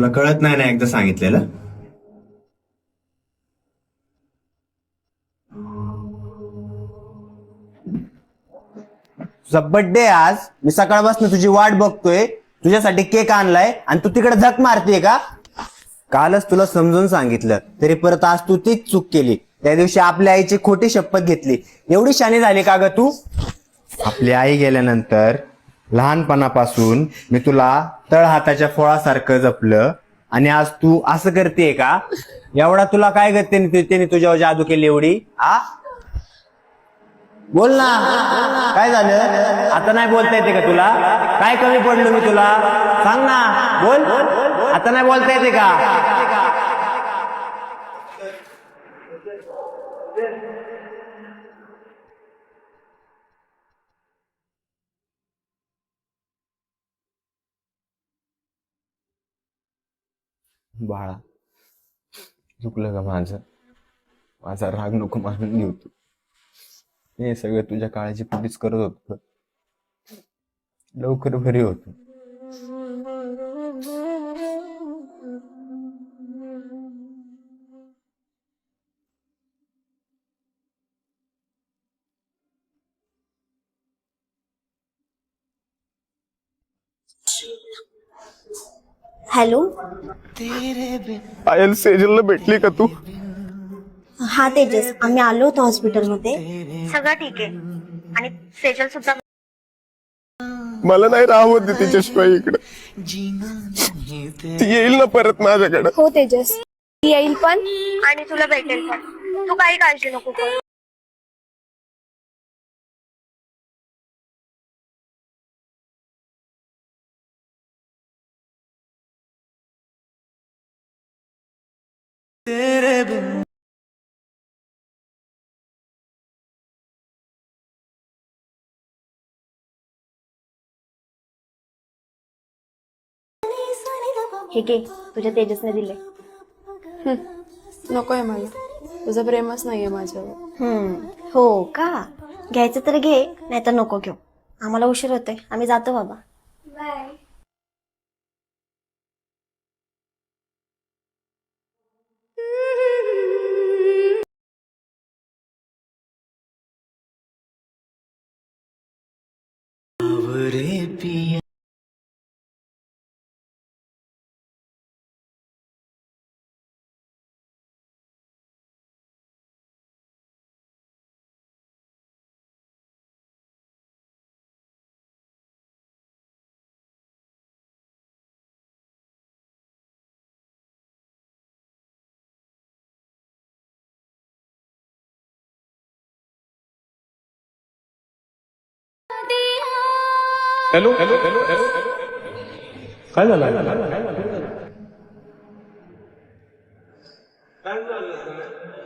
तुला कळत नाही ना एकदा सांगितलेलं? तुझा बर्थडे आज. मी सकाळपासून तुझी वाट बघतोय. तुझ्यासाठी केक आणलाय. आणि तू तिकडे झक मारतेय का? कालच तुला समजून सांगितलं. तरी परत आज तू तीच चूक केली. त्या दिवशी आपल्या आईची खोटी शपथ घेतली. एवढी शानी झाली का ग तू? आपली आई गेल्यानंतर लहानपणापासून मी तुला तळ हाताच्या फळासारखं जपलं. आणि आज तू असं करतेय का? एवढा तुला काय करते त्याने त्याने तुझ्यावर जादू केली एवढी? आ? बोल ना. काय झालं? आता नाही बोलता येते का तुला? काय कमी पडलो मी तुला? सांग ना. बोल. आता नाही बोलता येते का? बाळा. चुकलं का माझं? माझा राग नको मानून घेऊ तू. हे सगळं तुझ्या काळाची पोटीच करत होत. लवकर घरी होतो. हॅलो? पायल सेजलला भेटली का तू? हा तेजस. आम्ही आलो होतो हॉस्पिटलमध्ये. सगळं ठीक आहे. आणि सेजल सुद्धा मला नाही राहवत दे तिच्याशिवाय इकडे. ती येईल ना परत माझ्याकडे. हो तेजस. ती येईल पण. आणि तुला भेटेल पण. तू काही काळजी नको करू. हे घे तुझ्या तेजसने दिले नकोय मला. तुझं प्रेमच नाहीये माझ्यावर. हम्म हो का? घ्यायचं तर घे नाही तर नको घेऊ. आम्हाला उशीर होतोय. आम्ही जातो बाबा. हॅलो? हॅलो हॅलो हॅलो काय झालं?